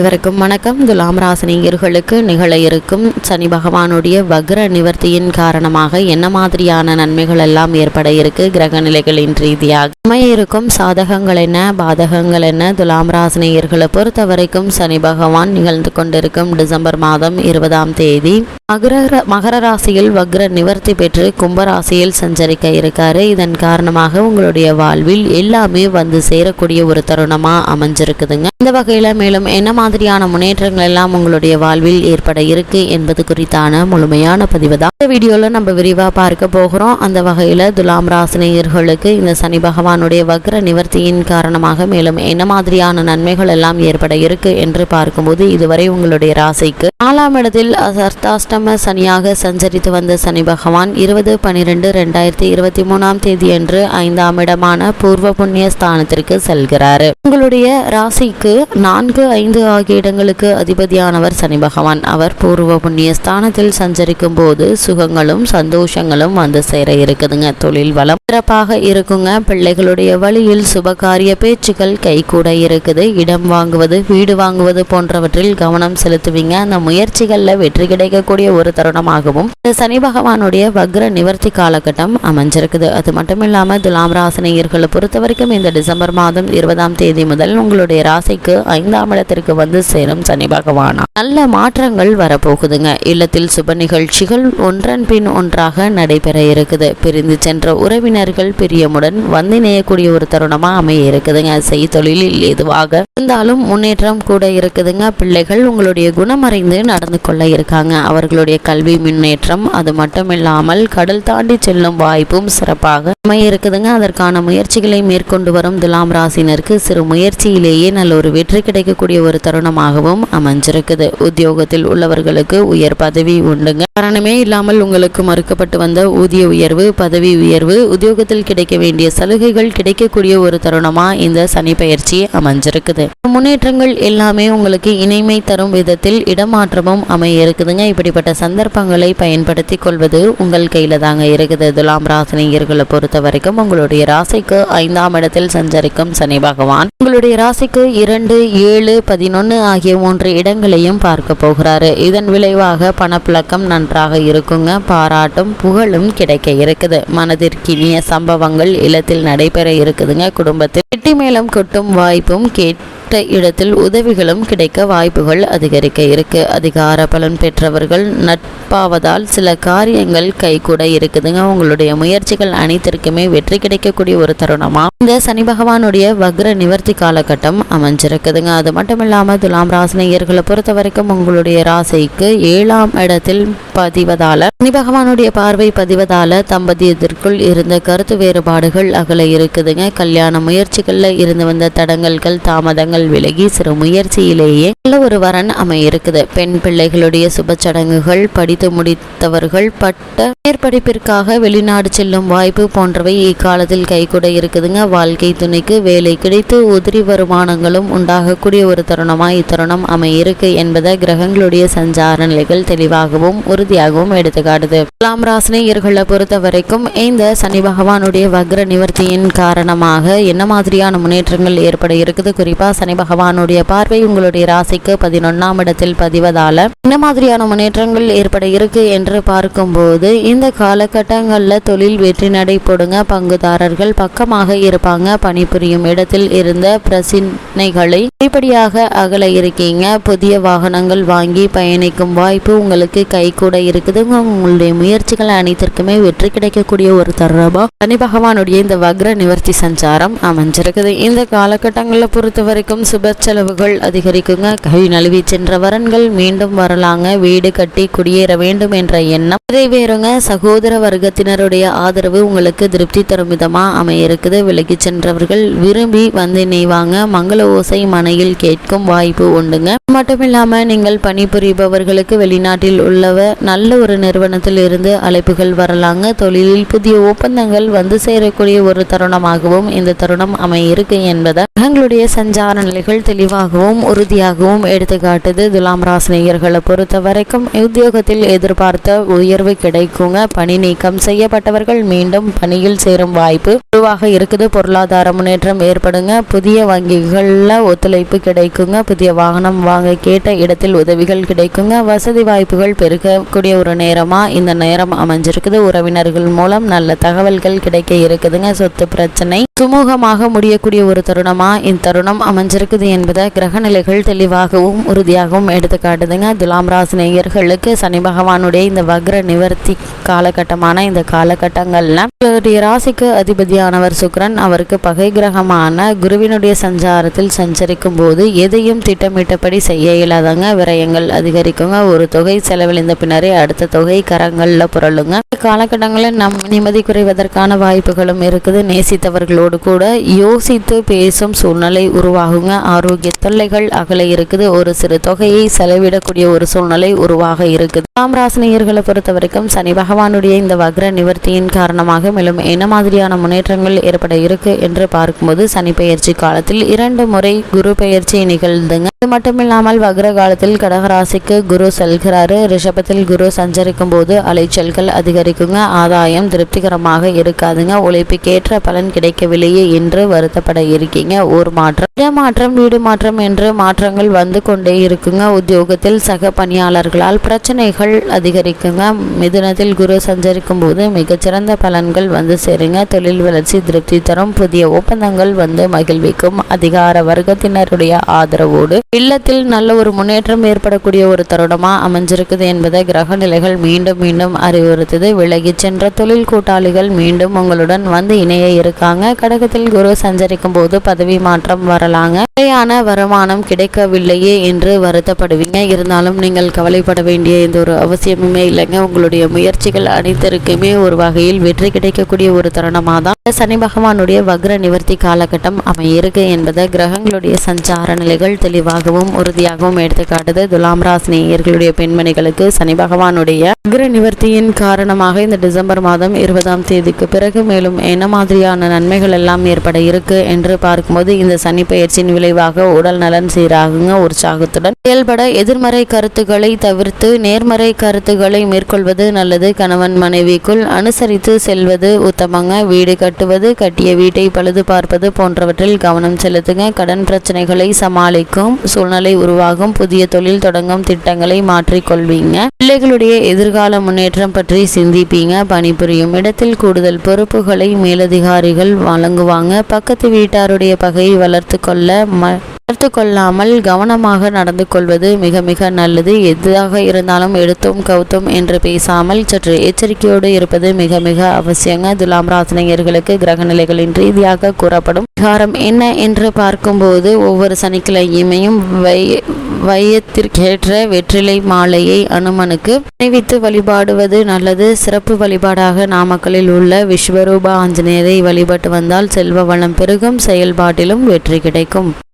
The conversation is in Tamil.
இவருக்கும் வணக்கம். துலாம் ராசினியர்களுக்கு நிகழ இருக்கும் சனி பகவானுடைய வக்ர நிவர்த்தியின் காரணமாக என்ன மாதிரியான நன்மைகள் எல்லாம் ஏற்பட இருக்கு? கிரக நிலைகளின் ரீதியாக அமைய இருக்கும் சாதகங்கள் என்ன? பாதகங்கள் என்ன? துலாம் ராசினியர்களை பொறுத்த வரைக்கும் சனி பகவான் நிகழ்ந்து கொண்டிருக்கும் டிசம்பர் மாதம் இருபதாம் தேதி மகர மகர ராசியில் வக்ர நிவர்த்தி பெற்று கும்பராசியில் சஞ்சரிக்க இருக்காரு. இதன் காரணமாக உங்களுடைய வாழ்வில் எல்லாமே வந்து சேரக்கூடிய ஒரு தருணமா அமைஞ்சிருக்குதுங்க. இந்த வகையில மேலும் என்ன மாதிரியான முன்னேற்றங்கள் எல்லாம் உங்களுடைய வாழ்வில் ஏற்பட இருக்கு என்பது குறித்தான முழுமையான பதிவு தான் இந்த வீடியோவில் நம்ம விரிவாக பார்க்க போகிறோம். அந்த வகையில் துலாம் ராசினியர்களுக்கு இந்த சனி பகவானுடைய வக்ர நிவர்த்தியின் காரணமாக மேலும் என்ன மாதிரியான நன்மைகள் எல்லாம் ஏற்பட இருக்கு என்று பார்க்கும்போது இதுவரை உங்களுடைய ராசிக்கு நாலாம் இடத்தில் அர்த்தாஷ்டம சனியாக சஞ்சரித்து வந்த சனி பகவான் இருபது பனிரெண்டு ரெண்டாயிரத்தி இருபத்தி மூணாம் தேதி என்று ஐந்தாம் இடமான பூர்வ புண்ணிய ஸ்தானத்திற்கு செல்கிறார். உங்களுடைய ராசிக்கு நான்கு ஐந்து ஆகிய இடங்களுக்கு அதிபதியானவர் சனி பகவான். அவர் பூர்வ புண்ணிய ஸ்தானத்தில் சஞ்சரிக்கும் போது சுகங்களும் சந்தோஷங்களும் வந்து சேர இருக்குதுங்க. தொழில் வளம் சிறப்பாக இருக்குங்க. பிள்ளைகளுடைய வழியில் சுபகாரிய பேச்சுக்கள் கைகூட இருக்குது. இடம் வாங்குவது வீடு வாங்குவது போன்றவற்றில் கவனம் செலுத்துவீங்க. அந்த முயற்சிகளில் வெற்றி கிடைக்கக்கூடிய ஒரு தருணமாகவும் இந்த சனி பகவானுடைய வக்ர நிவர்த்தி காலகட்டம் அமைஞ்சிருக்குது. அது மட்டும் துலாம் ராசினியர்களை பொறுத்த வரைக்கும் இந்த டிசம்பர் மாதம் இருபதாம் தேதி முதல் உங்களுடைய ராசிக்கு ஐந்தாம் இடத்திற்கு வந்து சேரும் சனி பகவானா. நல்ல மாற்றங்கள் வரப்போகுதுங்க. இல்லத்தில் சுப நிகழ்ச்சிகள் ஒன்றன் பின் ஒன்றாக நடைபெற இருக்குது. பிரிந்து சென்ற உறவினர்கள் பிரியமுடன் வந்து இணையக்கூடிய ஒரு தருணமா அமைய இருக்குதுங்க. செய்தொழிலில் எதுவாக இருந்தாலும் முன்னேற்றம் கூட இருக்குதுங்க. பிள்ளைகள் உங்களுடைய குணமறைந்து நடந்து கொள்ள இருக்காங்க. அவர்களுடைய கல்வி முன்னேற்றம் அது மட்டும் இல்லாமல் கடல் தாண்டி செல்லும் வாய்ப்பும் சிறப்பாக அமைய இருக்குதுங்க. அதற்கான முயற்சிகளை மேற்கொண்டு வரும் துலாம் ராசினருக்கு சிறு முயற்சியிலேயே நல்ல ஒரு வெற்றி கிடைக்கக்கூடிய ஒரு தருணமாகவும் அமைஞ்சிருக்குது. உத்தியோகத்தில் உள்ளவர்களுக்கு உயர் பதவி உண்டுங்க. காரணமே இல்லாமல் உங்களுக்கு மறுக்கப்பட்டு வந்த ஊதிய உயர்வு பதவி உயர்வு உத்தியோகத்தில் கிடைக்க வேண்டிய சலுகைகள் கிடைக்கக்கூடிய ஒரு தருணமா இந்த சனி பயிற்சி அமைஞ்சிருக்குது. முன்னேற்றங்கள் எல்லாமே உங்களுக்கு இணைமை தரும் விதத்தில் இடமாற்றமும் அமைய இருக்குதுங்க இப்படிப்பட்ட சந்தர்ப்பங்களை பயன்படுத்தி கொள்வது உங்கள் கையில தாங்க இருக்குது. துலாம் ராசினியர்களை பொறுத்த வரைக்கும் உங்களுடைய ராசிக்கு ஐந்தாம் இடத்தில் சஞ்சரிக்கும் சனி பகவான். உங்களுடைய ராசிக்கு இரண்டு ஏழு பதினொன்று ஒன்று ஆகிய மூன்று இடங்களையும் பார்க்க போகிறாரு. இதன் விளைவாக பணப்புழக்கம் நன்றாக இருக்குங்க. பாராட்டும் புகழும் கிடைக்க இருக்குது. மனதிற்கினிய சம்பவங்கள் இல்லத்தில் நடைபெற இருக்குதுங்க. குடும்பத்தில் வெட்டி மேளம் கொட்டும் வாய்ப்பும் கேட்ட இடத்தில் உதவிகளும் கிடைக்க வாய்ப்புகள் அதிகரிக்க இருக்கு. அதிகார பலன் பெற்றவர்கள் நட்பாவதால் சில காரியங்கள் கைகூட இருக்குதுங்க. உங்களுடைய முயற்சிகள் அனைத்திற்குமே வெற்றி கிடைக்கக்கூடிய ஒரு தருணமா? இந்த சனி பகவானுடைய வக்ர நிவர்த்தி காலகட்டம் அமைஞ்சிருக்குதுங்க. அது மட்டும் இல்லாம துலாம் ராசினியர்களை பொறுத்த வரைக்கும் உங்களுடைய ராசிக்கு ஏழாம் இடத்தில் பதிவதால சனி பகவானுடைய பார்வை பதிவதால தம்பதியத்திற்குள் இருந்த கருத்து வேறுபாடுகள் அகல இருக்குதுங்க. கல்யாண முயற்சிகள்ல இருந்து வந்த தடங்கல்கள் தாமதங்கள் விலகி சிறு முயற்சியிலேயே நல்ல ஒரு வரன் அமையிருக்குது. பெண் பிள்ளைகளுடைய சுப சடங்குகள் படித்து முடித்தவர்கள் பட்ட மேற்படிப்பிற்காக வெளிநாடு செல்லும் வாய்ப்பு போன்றவை இக்காலத்தில் கைகூட இருக்குதுங்க. வாழ்க்கை துணைக்கு வேலை கிடைத்து உதிரி வருமானங்களும் உண்டாகக்கூடிய ஒரு தருணம் காரணமாக இத்தருணம் அமைய இருக்கு என்பதை கிரகங்களுடைய சஞ்சார நிலைகள் தெளிவாகவும் உறுதியாகவும் எடுத்துக்காட்டுது. துலாம் ராசினியர்களை பொறுத்த வரைக்கும் இந்த சனி பகவானுடைய வக்ர நிவர்த்தியின் காரணமாக என்ன மாதிரியான முன்னேற்றங்கள் ஏற்பட இருக்குது? குறிப்பாக சனி பகவானுடைய பார்வை உங்களுடைய ராசிக்கு பதினொன்னாம் இடத்தில் பதிவதால என்ன மாதிரியான முன்னேற்றங்கள் ஏற்பட இருக்கு என்று பார்க்கும்போது இந்த காலகட்டங்களில் தொழில் வெற்றி நடை போடுங்க பங்குதாரர்கள் பக்கமாக இருப்பாங்க பணிபுரியும் இடத்தில் இருந்த பிரச்சினைகளை படிப்படியாக அகல இருக்கீங்க. புதிய வாகனங்கள் வாங்கி பயணிக்கும் வாய்ப்பு உங்களுக்கு கை கூட இருக்குது. உங்களுடைய முயற்சிகள் அனைத்திற்குமே வெற்றி கிடைக்கக்கூடிய ஒரு தருணமா சனி பகவானுடைய இந்த வக்ர நிவர்த்தி சஞ்சாரம் அமைஞ்சிருக்குது. இந்த காலகட்டங்களில் பொறுத்த வரைக்கும் சுப செலவுகள் அதிகரிக்குங்க. கை நழுவி சென்ற வரன்கள் மீண்டும் வரலாங்க. வீடு கட்டி குடியேற வேண்டும் என்ற எண்ணம் நிறைவேறுங்க. சகோதர வர்க்கத்தினருடைய ஆதரவு உங்களுக்கு திருப்தி தரும் விதமா அமைய இருக்குது விலகி சென்றவர்கள் விரும்பி வந்து நெய்வாங்க மங்கள ஓசை மனையில் கேட்கும் வாய்ப்பு உண்டுங்க. மட்டும் நீங்கள் பணிபுரிபவர்களுக்கு வெளிநாட்டில் உள்ளவ நல்ல ஒரு நிறுவனத்தில் இருந்து அழைப்புகள் வரலாங்க. தொழிலில் புதிய ஒப்பந்தங்கள் வந்து சேரக்கூடிய ஒரு தருணமாகவும் இந்த தருணம் அமையிருக்கு என்பதை கிரகங்களுடைய சஞ்சார நிலைகள் தெளிவாகவும் உறுதியாகவும் எடுத்துக்காட்டுது. துலாம் ராசினியர்களை பொறுத்த வரைக்கும் உத்தியோகத்தில் எதிர்பார்த்த உயர்வு கிடைக்குங்க. பணி நீக்கம் செய்யப்பட்டவர்கள் மீண்டும் பணியில் சேரும் வாய்ப்பு உருவாக இருக்குது. பொருளாதார முன்னேற்றம் ஏற்படுங்க. புதிய வங்கிகளில் ஒத்துழைப்பு கிடைக்குங்க. புதிய வாகனம் வாங்க கேட்ட இடத்தில் உதவிகள் கிடைக்குங்க. வசதி வாய்ப்புகள் பெருகக்கூடிய ஒரு நேரமா? இந்த நேரம் அமைஞ்சிருக்குது. உறவினர்கள் மூலம் நல்ல தகவல்கள் கிடைக்க இருக்குதுங்க. சொத்து பிரச்சனை சுமூகமாக முடியக்கூடிய ஒரு தருணமா? இந்த தருணம் அமைஞ்சிருக்குது என்பதை கிரக நிலைகள் தெளிவாகவும் உறுதியாகவும் எடுத்து காட்டுதுங்க துலாம் ராசி நேயர்களுக்கு சனி பகவானுடைய இந்த வக்ர நிவர்த்தி காலகட்டமான இந்த காலகட்டங்களில் உங்களுடைய ராசிக்கு அதிபதியானவர் சுக்ரன் அவருக்கு பகை கிரகமான குருவினுடைய சஞ்சாரத்தில் சஞ்சரிக்கும் போது எதையும் திட்டமிட்டபடி செய்ய இயலாதாங்க. விரயங்கள் அதிகரிக்குங்க. ஒரு தொகை செலவழிந்த பின்னரே அடுத்த தொகை கரங்களில் புரளுங்க. காலகட்டங்களில் நம் நிம்மதி குறைவதற்கான வாய்ப்புகளும் இருக்குது. நேசித்தவர்களோடு கூட யோசித்து பேசும் சூழ்நிலை உருவாகுங்க. ஆரோக்கிய தொல்லைகள் அகல இருக்குது. ஒரு சிறு தொகையை செலவிடக்கூடிய ஒரு சூழ்நிலை உருவாக இருக்குது. தாம் ராசினியர்களை பொறுத்த வரைக்கும் சனி பகவானுடைய இந்த வக்ர நிவர்த்தியின் காரணமாக மேலும் என்ன மாதிரியான முன்னேற்றங்கள் ஏற்பட இருக்கு என்று பார்க்கும்போது சனி பெயர்ச்சி காலத்தில் இரண்டு முறை குரு பெயர்ச்சி அது மட்டும் இல்லாமல் வக்ர காலத்தில் கடகராசிக்கு குரு செல்கிறாரு. ரிஷபத்தில் குரு சஞ்சரிக்கும் போது அலைச்சல்கள் அதிகரிக்குங்க. ஆதாயம் திருப்திகரமாக இருக்காதுங்க. உழைப்புக்கேற்ற பலன் கிடைக்கவில்லையே என்று வருத்தப்பட இருக்கீங்க. ஊர் மாற்றம் இடமாற்றம் வீடு மாற்றம் என்று மாற்றங்கள் வந்து கொண்டே இருக்குங்க. உத்தியோகத்தில் சக பணியாளர்களால் பிரச்சனைகள் அதிகரிக்குங்க. மிதுனத்தில் குரு சஞ்சரிக்கும் போது மிகச்சிறந்த பலன்கள் வந்து சேருங்க. தொழில் வளர்ச்சி திருப்தி தரும். புதிய ஒப்பந்தங்கள் வந்து மகிழ்விக்கும். அதிகார வர்க்கத்தினருடைய ஆதரவு ஆதரவோடு இல்லத்தில் நல்ல ஒரு முன்னேற்றம் ஏற்படக்கூடிய ஒரு தருணமா அமைஞ்சிருக்குது என்பதை கிரக நிலைகள் மீண்டும் மீண்டும் அறிவுறுத்துது. விலகி சென்ற தொழில் கூட்டாளிகள் மீண்டும் உங்களுடன் வந்து இணைய இருக்காங்க. கடகத்தில் குரு சஞ்சரிக்கும் போது பதவி மாற்றம் வரலாங்க. நிலையான வருமானம் கிடைக்கவில்லையே என்று வருத்தப்படுவீங்க. இருந்தாலும் நீங்கள் கவலைப்பட வேண்டிய எந்த ஒரு அவசியமுமே இல்லைங்க. உங்களுடைய முயற்சிகள் அனைத்திற்குமே ஒரு வகையில் வெற்றி கிடைக்கக்கூடிய ஒரு தருணமாக தான் சனி பகவானுடைய வக்ர நிவர்த்தி காலகட்டம் அமையிருக்கு என்பதை கிரகங்களுடைய சஞ்சார நிலைகள் தெளிவாகவும் உறுதியாகவும் எடுத்துக்காட்டுது. துலாம் ராசினியர்களுடைய பெண்மணிகளுக்கு சனி பகவானுடைய அக்ர நிவர்த்தியின் காரணமாக இந்த டிசம்பர் மாதம் இருபதாம் தேதிக்கு பிறகு மேலும் என்ன மாதிரியான நன்மைகள் எல்லாம் ஏற்பட இருக்கு என்று பார்க்கும்போது இந்த சனி பயிற்சியின் விளைவாக உடல் நலன் சீராகுங்க. உற்சாகத்துடன் செயல்பட எதிர்மறை கருத்துக்களை தவிர்த்து நேர்மறை கருத்துக்களை மேற்கொள்வது நல்லது. கணவன் மனைவிக்குள் அனுசரித்து செல்வது உத்தமங்க. வீடு கட்டுவது கட்டிய வீட்டை பழுது பார்ப்பது போன்றவற்றில் கவனம் செலுத்துங்க. கடன் பிரச்சனைகளை சமாளிக்க சமாளிக்கும் சூழ்நிலை உருவாகும். புதிய தொழில் தொடங்கும் திட்டங்களை மாற்றிக்கொள்வீங்க பிள்ளைகளுடைய எதிர்கால முன்னேற்றம் பற்றி சிந்திப்பீங்க. பணிபுரியும் இடத்தில் கூடுதல் பொறுப்புகளை மேலதிகாரிகள் வழங்குவாங்க. பக்கத்து வீட்டாருடைய பகையை வளர்த்து கொள்ள ம வளர்த்து கொள்ளாமல் கவனமாக நடந்து கொள்வது மிக மிக நல்லது. எதாக இருந்தாலும் எடுத்தும் கவுத்தும் என்று பேசாமல் சற்று எச்சரிக்கையோடு இருப்பது மிக மிக அவசியங்க. துலாம் ராசினியர்களுக்கு கிரக நிலைகளின் ரீதியாக கூறப்படும் விகாரம் என்ன என்று பார்க்கும்போது ஒவ்வொரு சனிக்கிழமையும் வை வையத்திற்கேற்ற வெற்றிலை மாலையை அனுமனுக்கு அணிவித்து வழிபாடுவது நல்லது. சிறப்பு வழிபாடாக நாமக்கலில் உள்ள விஸ்வரூப ஆஞ்சநேயரை வழிபட்டு வந்தால் செல்வ வளம் பெருகும் செயல்பாட்டிலும் வெற்றி கிடைக்கும்.